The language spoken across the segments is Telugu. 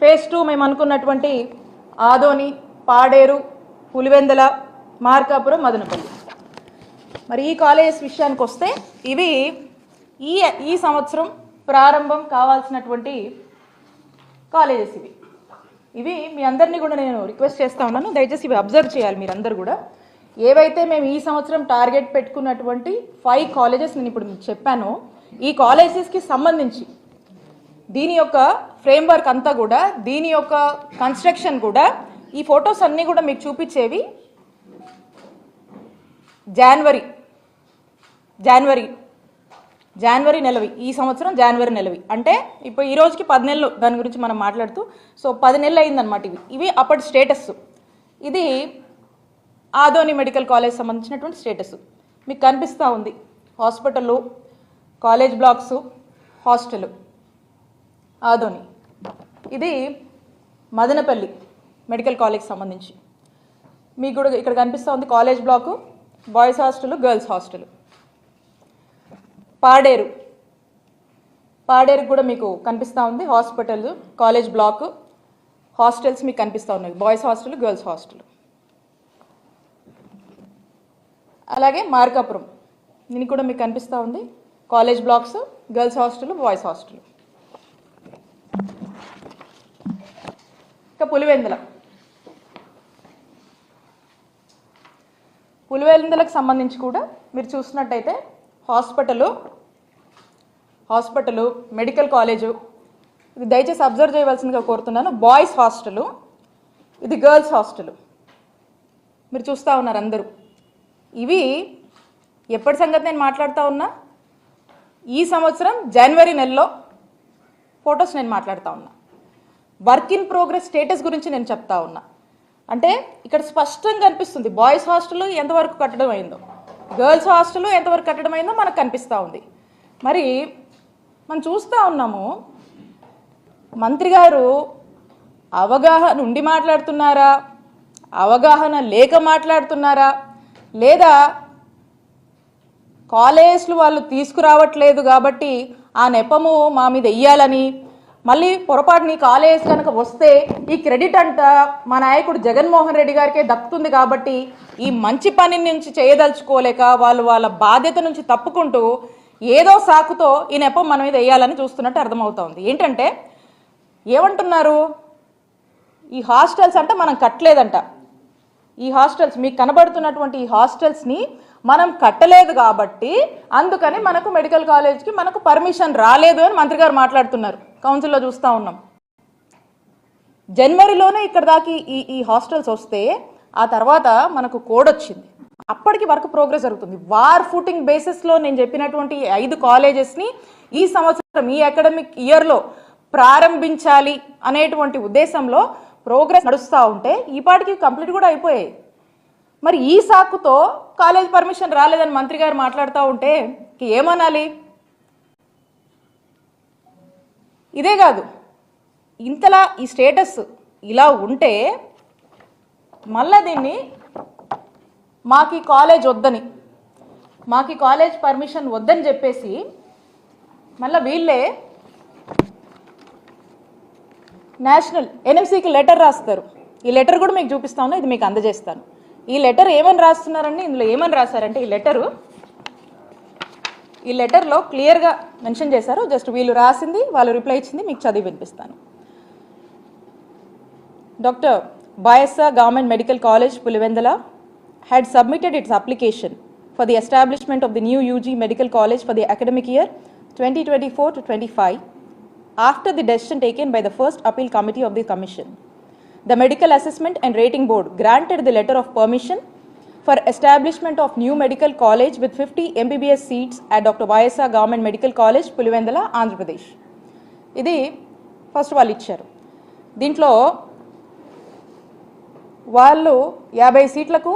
ఫేజ్ టూ మేము అనుకున్నటువంటి ఆదోని పాడేరు పులివెందల మార్కాపురం మదనపల్లి. మరి ఈ కాలేజెస్ విషయానికి వస్తే ఇవి ఈ ఈ సంవత్సరం ప్రారంభం కావాల్సినటువంటి కాలేజెస్ ఇవి. ఇవి మీ అందరినీ కూడా నేను రిక్వెస్ట్ చేస్తా ఉన్నాను. దయచేసి ఇవి అబ్జర్వ్ చేయాలి మీరందరూ కూడా. ఏవైతే మేము ఈ సంవత్సరం టార్గెట్ పెట్టుకున్నటువంటి ఫైవ్ కాలేజెస్ నేను ఇప్పుడు మీకు చెప్పానో ఈ కాలేజెస్కి సంబంధించి దీని యొక్క ఫ్రేమ్వర్క్ అంతా కూడా దీని యొక్క కన్స్ట్రక్షన్ కూడా ఈ ఫొటోస్ అన్నీ కూడా మీకు చూపించేవి జనవరి జనవరి జనవరి నెలవి. ఈ సంవత్సరం జనవరి నెలవి. అంటే ఇప్పుడు ఈ రోజుకి పది నెలలు దాని గురించి మనం మాట్లాడుతూ సో పది నెలలు అయిందనమాట ఇవి. ఇవి అప్పటి స్టేటస్ ఇది ఆదోని మెడికల్ కాలేజ్ సంబంధించినటువంటి స్టేటస్ మీకు కనిపిస్తూ ఉంది. Hospital college blocks hostel. Adoni ఇది మదనపల్లి మెడికల్ కాలేజ్ సంబంధించి. మీకు కూడా ఇక్కడ కనిపిస్తూ ఉంది college block boys hostel girls hostel. Paderu. Paderu కూడా మీకు కనిపిస్తూ ఉంది హాస్పిటల్ కాలేజ్ బ్లాక్. హాస్టల్స్ మీకు కనిపిస్తూ ఉన్నాయి. Boys hostel girls hostel. అలాగే మార్కాపురం. దీనికి కూడా మీకు కనిపిస్తూ ఉంది college blocks girls hostel boys hostel. ఇంకా పులివెందుల. పులివెందులకు సంబంధించి కూడా మీరు చూసినట్టయితే హాస్పిటలు హాస్పిటలు మెడికల్ కాలేజు ఇది దయచేసి అబ్జర్వ్ చేయవలసిందిగా కోరుతున్నాను. బాయ్స్ హాస్టలు ఇది గర్ల్స్ హాస్టలు. మీరు చూస్తూ ఉన్నారు అందరూ. ఇవి ఎప్పటి సంగతి నేను మాట్లాడుతూ ఉన్నా? ఈ సంవత్సరం జనవరి నెలలో ఫొటోస్ నేను మాట్లాడుతూ ఉన్నా. వర్క్ ఇన్ ప్రోగ్రెస్ స్టేటస్ గురించి నేను చెప్తా ఉన్నా. అంటే ఇక్కడ స్పష్టంగా కనిపిస్తుంది బాయ్స్ హాస్టల్ ఎంతవరకు కట్టడం అయిందో గర్ల్స్ హాస్టల్ ఎంతవరకు కట్టడం అయిందో మనకు కనిపిస్తూ ఉంది. మరి మనం చూస్తూ ఉన్నాము మంత్రి గారు అవగాహన ఉండి మాట్లాడుతున్నారా అవగాహన లేక మాట్లాడుతున్నారా లేదా కాలేజ్లు వాళ్ళు తీసుకురావట్లేదు కాబట్టి ఆ నెపము మా మీద వెయ్యాలని మళ్ళీ పొరపాటుని కాలేజ్ కనుక వస్తే ఈ క్రెడిట్ అంట మా నాయకుడు జగన్మోహన్ రెడ్డి గారికే దక్కుతుంది కాబట్టి ఈ మంచి పని నుంచి చేయదలుచుకోలేక వాళ్ళు వాళ్ళ బాధ్యత నుంచి తప్పుకుంటూ ఏదో సాకుతో ఈ నెపం మన మీద వేయాలని చూస్తున్నట్టు అర్థమవుతోంది. ఏంటంటే ఏమంటున్నారు? ఈ హాస్టల్స్ అంటే మనం కట్టలేదంట. ఈ హాస్టల్స్ మీకు కనబడుతున్నటువంటి ఈ హాస్టల్స్ని మనం కట్టలేదు కాబట్టి అందుకని మనకు మెడికల్ కాలేజ్కి మనకు పర్మిషన్ రాలేదు అని మంత్రి గారు మాట్లాడుతున్నారు. కౌన్సిల్లో చూస్తూ ఉన్నాం. జనవరిలోనే ఇక్కడ దాకా ఈ ఈ హాస్టల్స్ వస్తే ఆ తర్వాత మనకు కోడ్ వచ్చింది. అప్పటికి వర్క్ ప్రోగ్రెస్ జరుగుతుంది. వార్ ఫుటింగ్ బేసిస్లో నేను చెప్పినటువంటి ఐదు కాలేజెస్ని ఈ సంవత్సరం ఈ అకాడమిక్ ఇయర్లో ప్రారంభించాలి అనేటువంటి ఉద్దేశంలో ప్రోగ్రెస్ నడుస్తూ ఉంటే ఈ పాటికి కంప్లీట్ కూడా అయిపోయాయి. మరి ఈ సాకుతో కాలేజ్ పర్మిషన్ రాలేదని మంత్రి గారు మాట్లాడుతూ ఉంటే ఏమనాలి? ఇదే కాదు. ఇంతలా ఈ స్టేటస్ ఇలా ఉంటే మళ్ళా దీన్ని మాకు ఈ కాలేజ్ వద్దని మాకు ఈ కాలేజ్ పర్మిషన్ వద్దని చెప్పేసి మళ్ళీ వీళ్ళే నేషనల్ ఎన్ఎంసీకి లెటర్ రాస్తారు. ఈ లెటర్ కూడా మీకు చూపిస్తాను ఇది మీకు అందజేస్తాను. ఈ లెటర్ ఏమని రాస్తున్నారండి? ఇందులో ఏమని రాశారంటే ఈ లెటరు ఈ లెటర్లో క్లియర్గా మెన్షన్ చేశారు. జస్ట్ వీళ్ళు రాసింది వాళ్ళు రిప్లై ఇచ్చింది మీకు చదివి వినిపిస్తాను. Doctor బాయస్సా government medical college Pulivendula had submitted its application for the establishment of the new UG medical college for the academic year twenty twenty four to twenty five after the decision taken by the first appeal committee of the commission the medical assessment and rating board granted the letter of permission for establishment of new medical college with fifty MBBS seats at doctor YSR government medical college Pulivendula Andhra Pradesh ఇది ఫస్ట్ వాళ్ళు ఇచ్చారు. దీంట్లో వాళ్ళు యాభై సీట్లకు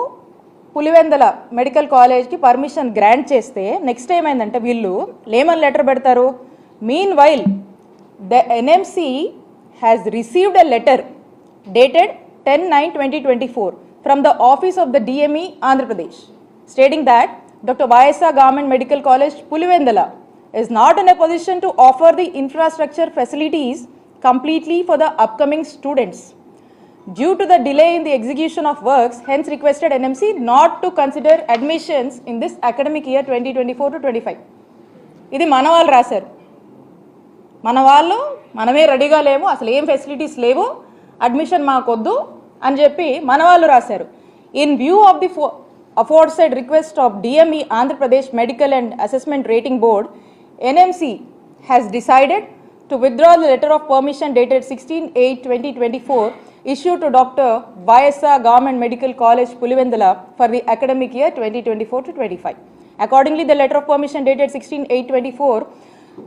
పులివెందల మెడికల్ కాలేజ్కి పర్మిషన్ గ్రాంట్ చేస్తే నెక్స్ట్ ఏమైందంటే వీళ్ళు లేమన్ లెటర్ పెడతారు. Meanwhile the NMC has received a letter dated ten nine twenty twenty four from the office of the DME Andhra Pradesh stating that doctor YSR government medical college Pulivendula is not in a position to offer the infrastructure facilities completely for the upcoming students. Due to the delay in the execution of works, hence requested NMC not to consider admissions in this academic year 2024 to 25. ఇది మన వాళ్ళు రాశారు మన వాళ్ళు మనమే రెడీగా లేము అసలు ఏం ఫెసిలిటీస్ లేవు అడ్మిషన్ మాకొద్దు అని చెప్పి మన వాళ్ళు రాశారు in view of the aforesaid request of DME Andhra Pradesh medical and assessment rating board NMC has decided to withdraw the letter of permission dated sixteen eight twenty twenty four issue to doctor YSR government medical college Pulivendula for the academic year twenty twenty four to twenty five Accordingly, the letter of permission dated 16-8-24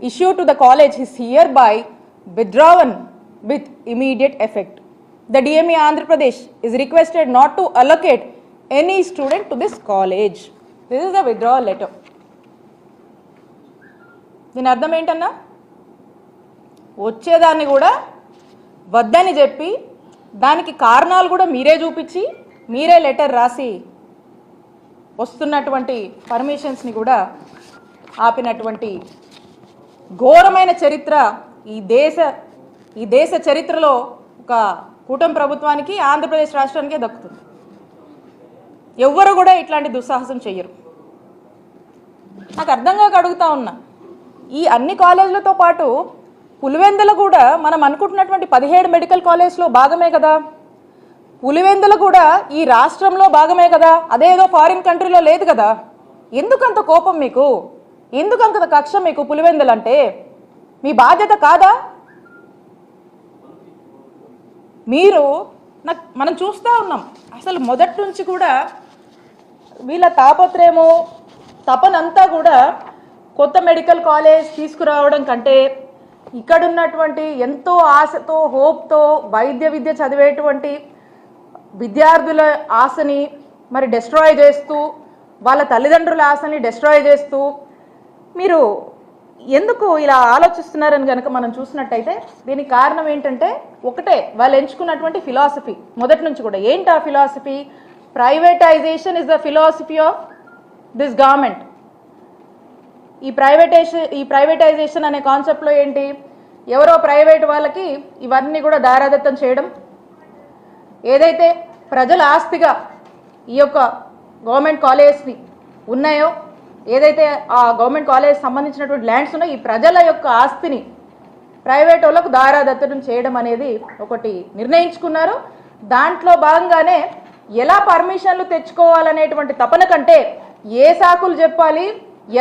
issued to the college is hereby withdrawn with immediate effect. The DME Andhra Pradesh is requested not to allocate any student to this college. This is the withdrawal letter. దీని అర్థం ఏంటన్నా వచ్చేదాన్ని కూడా వద్దని చెప్పి దానికి కారణాలు కూడా మీరే చూపించి మీరే లెటర్ రాసి వస్తున్నటువంటి పర్మిషన్స్ని కూడా ఆపినటువంటి ఘోరమైన చరిత్ర ఈ దేశ ఈ దేశ చరిత్రలో ఒక కూటమి ప్రభుత్వానికి ఆంధ్రప్రదేశ్ రాష్ట్రానికే దక్కుతుంది. ఎవ్వరు కూడా ఇట్లాంటి దుస్సాహసం చెయ్యరు. నాకు అర్థం కాక అడుగుతా ఉన్నా. ఈ అన్ని కాలేజీలతో పాటు పులివెందుల కూడా మనం అనుకుంటున్నటువంటి పదిహేడు మెడికల్ కాలేజ్లో భాగమే కదా. పులివెందులు కూడా ఈ రాష్ట్రంలో భాగమే కదా. అదేదో ఫారిన్ కంట్రీలో లేదు కదా. ఎందుకంత కోపం మీకు? ఎందుకంత కక్ష మీకు పులివెందులు అంటే మీ బాధ్యత కాదా? మీరు నాకు మనం చూస్తూ ఉన్నాం. అసలు మొదటి నుంచి కూడా వీళ్ళ తాపత్రయము తపనంతా కూడా కొత్త మెడికల్ కాలేజ్ తీసుకురావడం కంటే ఇక్కడ ఉన్నటువంటి ఎంతో ఆశతో హోప్తో వైద్య విద్య చదివేటువంటి విద్యార్థుల ఆశని మరి డెస్ట్రాయ్ చేస్తూ వాళ్ళ తల్లిదండ్రుల ఆశని డెస్ట్రాయ్ చేస్తూ మీరు ఎందుకు ఇలా ఆలోచిస్తున్నారని కనుక మనం చూసినట్టయితే దీనికి కారణం ఏంటంటే ఒకటే వాళ్ళు ఎంచుకున్నటువంటి ఫిలాసఫీ మొదటి నుంచి కూడా ఏంటి ఆ philosophy privatization is the philosophy of this government ఈ ప్రైవేటైజేషన్ ఈ ప్రైవేటైజేషన్ అనే కాన్సెప్ట్లో ఏంటి? ఎవరో ప్రైవేట్ వాళ్ళకి ఇవన్నీ కూడా దారాదత్తం చేయడం. ఏదైతే ప్రజల ఆస్తిగా ఈ యొక్క గవర్నమెంట్ కాలేజ్ని ఉన్నాయో ఏదైతే ఆ గవర్నమెంట్ కాలేజ్ సంబంధించినటువంటి ల్యాండ్స్ ఉన్నాయో ఈ ప్రజల యొక్క ఆస్తిని ప్రైవేట్ వాళ్ళకు దారాదత్తడం చేయడం అనేది ఒకటి నిర్ణయించుకున్నారు. దాంట్లో భాగంగానే ఎలా పర్మిషన్లు తెచ్చుకోవాలనేటువంటి తపన కంటే ఏ సాకులు చెప్పాలి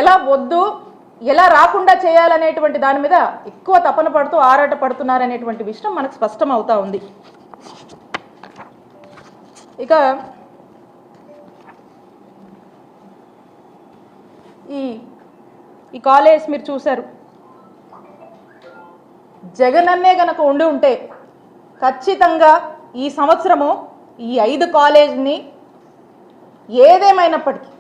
ఎలా వద్దు ఎలా రాకుండా చేయాలనేటువంటి దాని మీద ఎక్కువ తపన పడుతూ ఆరాట పడుతున్నారనేటువంటి విషయం మనకు స్పష్టం అవుతా ఉంది. ఇక ఈ ఈ కాలేజ్ మీరు చూశారు. జగనన్నే గనక ఉండి ఉంటే ఖచ్చితంగా ఈ సంవత్సరము ఈ ఐదు కాలేజ్ని ఏదేమైనప్పటికీ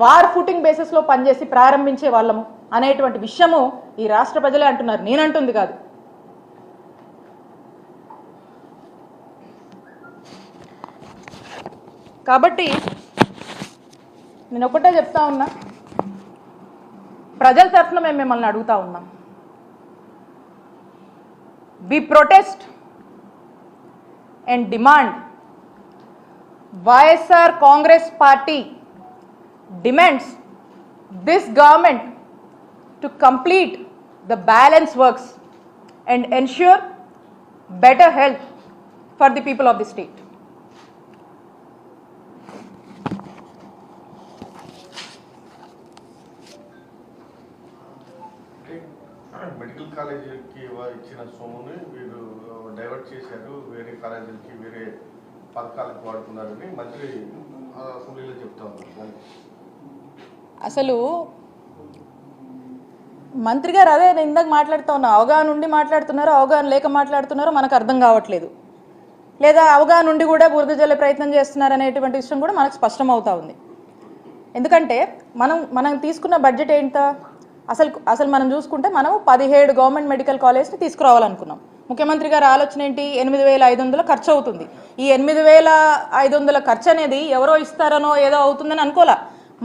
వార్ ఫుటింగ్ బేసిస్లో పనిచేసి ప్రారంభించే వాళ్ళము అనేటువంటి విషయము ఈ రాష్ట్ర ప్రజలే అంటున్నారు. నేనంటుంది కాదు. కాబట్టి నేను ఒకటే చెప్తా ఉన్నా. ప్రజల తరఫున మేము మిమ్మల్ని అడుగుతా ఉన్నాం. We protest and demand YSR Congress party demands this government to complete the balance works and ensure better health for the people of the state medical కాలేజీకి ఇచ్చిన సొమ్ముని వీరు డైవర్ట్ చేశారు. వేరే కాలేజీలకి వేరే పథకాలకు వాడుతున్నారని మంత్రి అసెంబ్లీలో చెప్తా ఉన్నారు. అసలు మంత్రి గారు అదే నేను ఇందాక మాట్లాడుతూ ఉన్నా. అవగాహన ఉండి మాట్లాడుతున్నారో అవగాహన లేక మాట్లాడుతున్నారో మనకు అర్థం కావట్లేదు. లేదా అవగాహన ఉండి కూడా బురద జల్లే ప్రయత్నం చేస్తున్నారు అనేటువంటి విషయం కూడా మనకు స్పష్టమవుతా ఉంది. ఎందుకంటే మనం మనం తీసుకున్న బడ్జెట్ ఏంటో? అసలు అసలు మనం చూసుకుంటే మనం పదిహేడు గవర్నమెంట్ మెడికల్ కాలేజ్ని తీసుకురావాలనుకున్నాం. ముఖ్యమంత్రి గారి ఆలోచన ఏంటి? ఎనిమిది వేల ఐదు వందల ఖర్చు అవుతుంది. ఈ ఎనిమిది వేల ఐదు వందల ఖర్చు అనేది ఎవరో ఇస్తారనో ఏదో అవుతుందని అనుకోలే.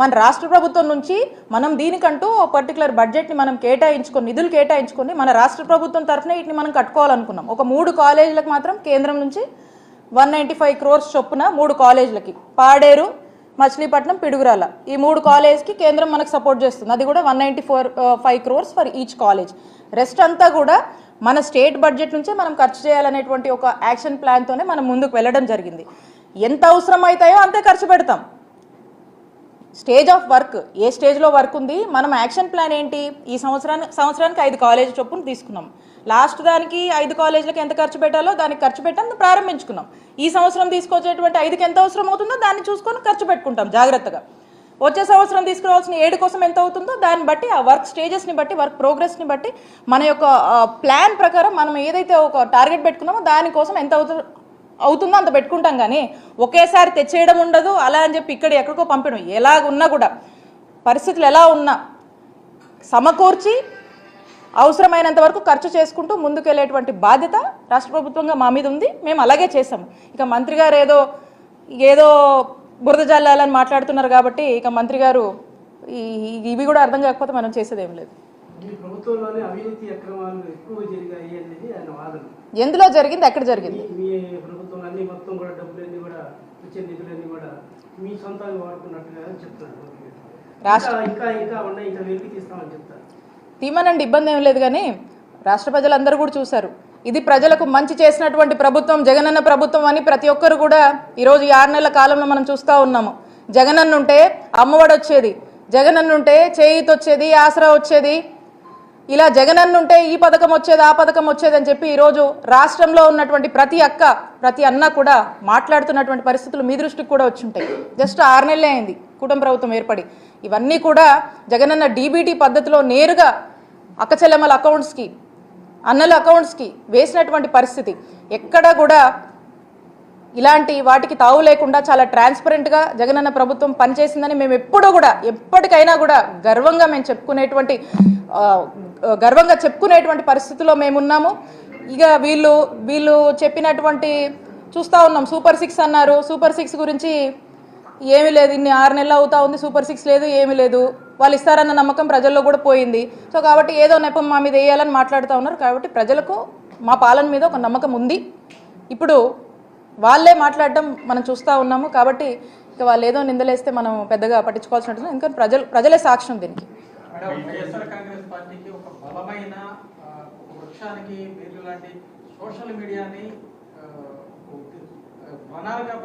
మన రాష్ట్ర ప్రభుత్వం నుంచి మనం దీనికంటూ ఒక పర్టికులర్ బడ్జెట్ని మనం కేటాయించుకొని నిధులు కేటాయించుకొని మన రాష్ట్ర ప్రభుత్వం తరఫున వీటిని మనం కట్టుకోవాలనుకున్నాం. ఒక మూడు కాలేజీలకు మాత్రం కేంద్రం నుంచి వన్ నైంటీ ఫైవ్ క్రోర్స్ చొప్పున మూడు కాలేజీలకి. పాడేరు మచిలీపట్నం పిడుగురాల. ఈ మూడు కాలేజ్కి కేంద్రం మనకు సపోర్ట్ చేస్తుంది. అది కూడా one ninety four five crores for each college. Rest అంతా కూడా మన స్టేట్ బడ్జెట్ నుంచే మనం ఖర్చు చేయాలనేటువంటి ఒక యాక్షన్ ప్లాన్తోనే మనం ముందుకు వెళ్ళడం జరిగింది. ఎంత అవసరం అవుతాయో అంతే ఖర్చు పెడతాం. Stage of work. ఏ స్టేజ్లో వర్క్ ఉంది? మనం యాక్షన్ ప్లాన్ ఏంటి? ఈ సంవత్సరానికి సంవత్సరానికి ఐదు కాలేజ్ చొప్పున తీసుకున్నాం. లాస్ట్ దానికి ఐదు కాలేజీలకు ఎంత ఖర్చు పెట్టాలో దానికి ఖర్చు పెట్టాలని ప్రారంభించుకున్నాం. ఈ సంవత్సరం తీసుకొచ్చేటువంటి ఐదుకి ఎంత అవసరం అవుతుందో దాన్ని చూసుకొని ఖర్చు పెట్టుకుంటాం జాగ్రత్తగా. వచ్చే సంవత్సరం తీసుకురావాల్సిన ఏడు కోసం ఎంత అవుతుందో దాన్ని బట్టి ఆ వర్క్ స్టేజెస్ని బట్టి వర్క్ ప్రోగ్రెస్ని బట్టి మన యొక్క ప్లాన్ ప్రకారం మనం ఏదైతే ఒక టార్గెట్ పెట్టుకున్నామో దానికోసం ఎంత అవుతుందో అవుతుందో అంత పెట్టుకుంటాం కానీ ఒకేసారి తెచ్చేయడం ఉండదు అలా అని చెప్పి ఇక్కడ ఎక్కడికో పంపడం ఎలా ఉన్నా కూడా పరిస్థితులు ఎలా ఉన్నా సమకూర్చి అవసరమైనంత వరకు ఖర్చు చేసుకుంటూ ముందుకెళ్ళేటువంటి బాధ్యత రాష్ట్ర ప్రభుత్వంగా మా మీద ఉంది. మేము అలాగే చేసాము ఇక మంత్రి గారు ఏదో ఏదో బురద జల్లాలని మాట్లాడుతున్నారు కాబట్టి ఇక మంత్రి గారు ఇవి కూడా అర్థం కాకపోతే మనం చేసేది లేదు. ఎందులో జరిగింది? ఎక్కడ జరిగింది? రాష్ట్ర- ఇంకా ఇంకా ఇంకా ఉన్నాయి. ఇంకా వెలికి తీస్తామని చెప్తారు. తీమనండి ఇబ్బంది ఏం లేదు కానీ రాష్ట్ర ప్రజలందరూ కూడా చూశారు. ఇది ప్రజలకు మంచి చేసినటువంటి ప్రభుత్వం జగనన్న ప్రభుత్వం అని ప్రతి ఒక్కరు కూడా ఈరోజు ఈ ఆరు నెలల కాలంలో మనం చూస్తూ ఉన్నాము. జగనన్న ఉంటే అమ్మఒడి వచ్చేది జగనన్న ఉంటే చేయితొచ్చేది ఆసరా వచ్చేది ఇలా జగనన్న ఉంటే ఈ పథకం వచ్చేది ఆ పథకం వచ్చేది అని చెప్పి ఈరోజు రాష్ట్రంలో ఉన్నటువంటి ప్రతి అక్క ప్రతి అన్న కూడా మాట్లాడుతున్నటువంటి పరిస్థితులు మీ దృష్టికి కూడా వచ్చి ఉంటాయి జస్ట్ ఆరు నెలలే అయింది కుటుంబ ప్రభుత్వం ఏర్పడి. ఇవన్నీ కూడా జగనన్న డీబీటీ పద్ధతిలో నేరుగా అక్క చెల్లెమ్మల అకౌంట్స్కి అన్నల అకౌంట్స్కి వేసినటువంటి పరిస్థితి. ఎక్కడ కూడా ఇలాంటి వాటికి తావు లేకుండా చాలా ట్రాన్స్పరెంట్గా జగనన్న ప్రభుత్వం పనిచేసిందని మేము ఎప్పుడూ కూడా ఎప్పటికైనా కూడా గర్వంగా మేము చెప్పుకునేటువంటి గర్వంగా చెప్పుకునేటువంటి పరిస్థితిలో మేమున్నాము ఇక వీళ్ళు వీళ్ళు చెప్పినటువంటి చూస్తూ ఉన్నాం సూపర్ సిక్స్ అన్నారు. సూపర్ సిక్స్ గురించి ఏమీ లేదు ఇన్ని ఆరు నెలలు అవుతా ఉంది సూపర్ సిక్స్ లేదు ఏమీ లేదు. వాళ్ళు ఇస్తారన్న నమ్మకం ప్రజల్లో కూడా పోయింది. సో కాబట్టి ఏదో నెపం మా మీద వేయాలని మాట్లాడుతూ ఉన్నారు. కాబట్టి ప్రజలకు మా పాలన మీద ఒక నమ్మకం ఉంది. ఇప్పుడు వాళ్ళే మాట్లాడడం మనం చూస్తూ ఉన్నాము. కాబట్టి ఇక వాళ్ళు ఏదో నిందలేస్తే మనం పెద్దగా పట్టించుకోవాల్సినట్టు ఎందుకంటే ప్రజలు ప్రజలే సాక్ష్యం దీనికి. సోషల్ మీడియాని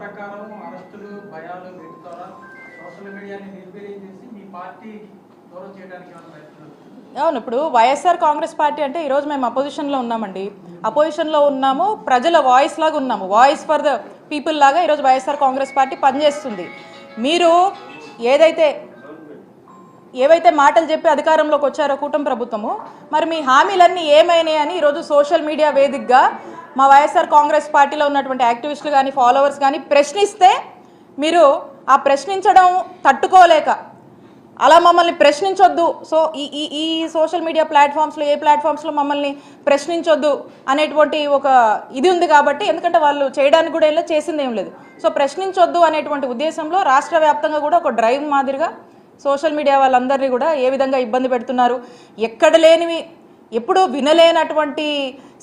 ప్రకారం అరెస్టులు భయాలు వీటి ద్వారా సోషల్ మీడియాని నిర్వీర్యం చేసి మీ పార్టీ దూరం చేయడానికి అవును ఇప్పుడు వైఎస్ఆర్ కాంగ్రెస్ పార్టీ అంటే ఈరోజు మేము అపోజిషన్లో ఉన్నామండి. అపోజిషన్లో ఉన్నాము ప్రజల వాయిస్ లాగా ఉన్నాము. వాయిస్ ఫర్ ద పీపుల్ లాగా ఈరోజు వైఎస్ఆర్ కాంగ్రెస్ పార్టీ పనిచేస్తుంది. మీరు ఏదైతే ఏవైతే మాటలు చెప్పి అధికారంలోకి వచ్చారో కూటమి ప్రభుత్వము మరి మీ హామీలన్నీ ఏమైనాయి అని ఈరోజు సోషల్ మీడియా వేదికగా మా వైఎస్ఆర్ కాంగ్రెస్ పార్టీలో ఉన్నటువంటి యాక్టివిస్టులు కానీ ఫాలోవర్స్ కానీ ప్రశ్నిస్తే మీరు ఆ ప్రశ్నించడం తట్టుకోలేక అలా మమ్మల్ని ప్రశ్నించొద్దు. సో ఈ ఈ ఈ సోషల్ మీడియా ప్లాట్ఫామ్స్లో ఏ ప్లాట్ఫామ్స్లో మమ్మల్ని ప్రశ్నించొద్దు అనేటువంటి ఒక ఇది ఉంది కాబట్టి ఎందుకంటే వాళ్ళు చేయడానికి కూడా ఇలా చేసింది ఏం లేదు. సో ప్రశ్నించొద్దు అనేటువంటి ఉద్దేశంలో రాష్ట్ర వ్యాప్తంగా కూడా ఒక డ్రైవ్ మాదిరిగా సోషల్ మీడియా వాళ్ళందరినీ కూడా ఏ విధంగా ఇబ్బంది పెడుతున్నారు ఎక్కడ లేనివి ఎప్పుడూ వినలేనటువంటి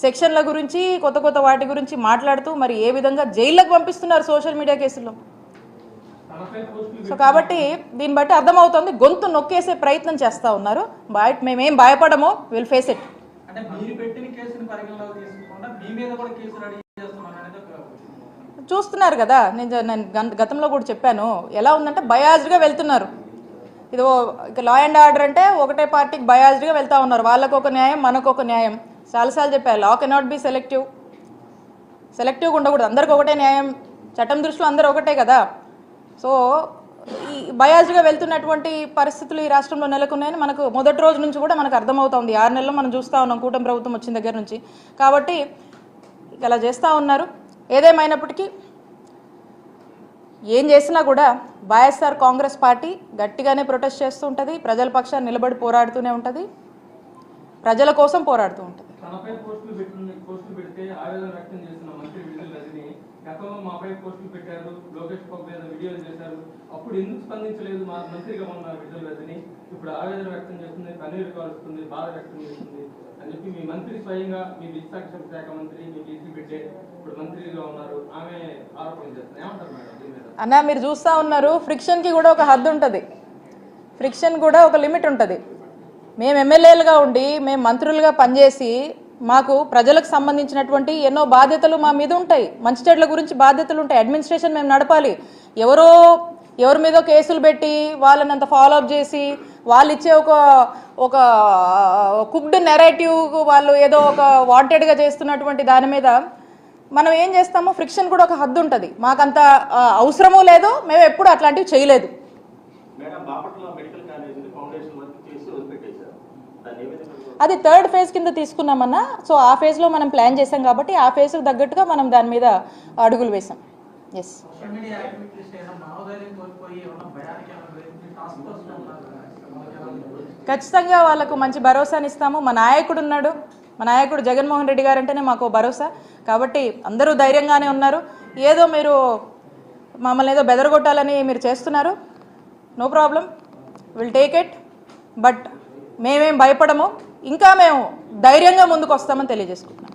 సెక్షన్ల గురించి కొత్త కొత్త వాటి గురించి మాట్లాడుతూ మరి ఏ విధంగా జైళ్ళకు పంపిస్తున్నారు సోషల్ మీడియా కేసుల్లో? సో కాబట్టి దీన్ని బట్టి అర్థమవుతుంది గొంతు నొక్కేసే ప్రయత్నం చేస్తూ ఉన్నారు. బయట మేమేం భయపడము విల్ ఫేస్ ఇట్ చూస్తున్నారు కదా నేను నేను గతంలో కూడా చెప్పాను. ఎలా ఉందంటే బయాజ్డ్గా వెళ్తున్నారు. ఇది ఇక లా అండ్ ఆర్డర్ అంటే ఒకటే పార్టీకి బయాజ్డ్గా వెళ్తా ఉన్నారు. వాళ్ళకు ఒక న్యాయం మనకు ఒక న్యాయం. చాలాసార్లు చెప్పారు లా కెనాట్ బి సెలెక్టివ్ సెలెక్టివ్గా ఉండకూడదు. అందరికి ఒకటే న్యాయం. చట్టం దృష్టిలో అందరూ ఒకటే కదా. సో ఈ బయాజ్డ్గా వెళ్తున్నటువంటి పరిస్థితులు ఈ రాష్ట్రంలో నెలకొన్నాయని మనకు మొదటి రోజు నుంచి కూడా మనకు అర్థమవుతుంది. ఆరు నెలలు మనం చూస్తూ ఉన్నాం కూటమి ప్రభుత్వం వచ్చిన దగ్గర నుంచి. కాబట్టి ఇక అలా చేస్తూ ఉన్నారు. ఏదేమైనప్పటికీ ఏం చేసినా కూడా వైఎస్ఆర్ కాంగ్రెస్ పార్టీ గట్టిగానే ప్రొటెస్ట్ చేస్తూ ఉంటుంది. ప్రజల పక్షాన్ని నిలబడి పోరాడుతూనే ఉంటుంది. ప్రజల కోసం పోరాడుతూ ఉంటుంది తనపై పోస్టులు పెట్టిన పోస్టులు పెడితే ఆవేదన వ్యక్తం చేసిన మంత్రి విడుదల రజని గతంలో మాపై పోస్టులు పెట్టారు లోకేష్ బాబు మీద వీడియోలు చేశారు. అప్పుడు ఎందుకు స్పందించలేదు మా మంత్రిగా ఉన్న విడుదల రజని ఇప్పుడు ఆవేదన వ్యక్తం చేస్తుంది కన్నీరు కాలుస్తుంది బాధ వ్యక్తం చేస్తుంది అని చెప్పి మీ మంత్రి స్వయంగా మీ విశాఖ శాఖ మంత్రి మీ డీసీ బిడ్డే ఇప్పుడు మంత్రిగా ఉన్నారు. ఆమె ఆరోపణ చేస్తుంది ఏమంటారు మేడం అన్నా మీరు చూస్తూ ఉన్నారు ఫ్రిక్షన్కి కూడా ఒక హద్దు ఉంటుంది. ఫ్రిక్షన్ కూడా ఒక లిమిట్ ఉంటుంది. మేము ఎమ్మెల్యేలుగా ఉండి మేము మంత్రులుగా పనిచేసి మాకు ప్రజలకు సంబంధించినటువంటి ఎన్నో బాధ్యతలు మా మీద ఉంటాయి. మంచి చెడ్ల గురించి బాధ్యతలు ఉంటాయి. అడ్మినిస్ట్రేషన్ మేము నడపాలి. ఎవరో ఎవరి మీద కేసులు పెట్టి వాళ్ళని అంత ఫాలో అప్ చేసి వాళ్ళు ఇచ్చే ఒక ఒక కుక్డ్ నెరేటివ్ వాళ్ళు ఏదో ఒక వాంటెడ్గా చేస్తున్నటువంటి దాని మీద మనం ఏం చేస్తామో ఫ్రిక్షన్ కూడా ఒక హద్దు ఉంటుంది. మాకంత అవసరమూ లేదు. మేము ఎప్పుడు అట్లాంటివి చేయలేదు. Madam Bapatla medical college foundation work చేసి వదిలిపెట్టేశారు. దాన్ని ఏ విధంగా అది థర్డ్ ఫేజ్ కింద తీసుకున్నామన్నా సో ఆ ఫేజ్లో మనం ప్లాన్ చేసాం కాబట్టి ఆ ఫేజ్కి తగ్గట్టుగా మనం దాని మీద అడుగులు వేసాం ఎస్? ఖచ్చితంగా వాళ్ళకు మంచి భరోసాని ఇస్తాము. మా నాయకుడు ఉన్నాడు. మా నాయకుడు జగన్మోహన్ రెడ్డి గారు అంటేనే మాకు భరోసా. కాబట్టి అందరూ ధైర్యంగానే ఉన్నారు. ఏదో మీరు మమ్మల్ని ఏదో బెదరగొట్టాలని మీరు చేస్తున్నారు. No problem will take it but మేమేం భయపడము. ఇంకా మేము ధైర్యంగా ముందుకు వస్తామని తెలియజేసుకుంటున్నాం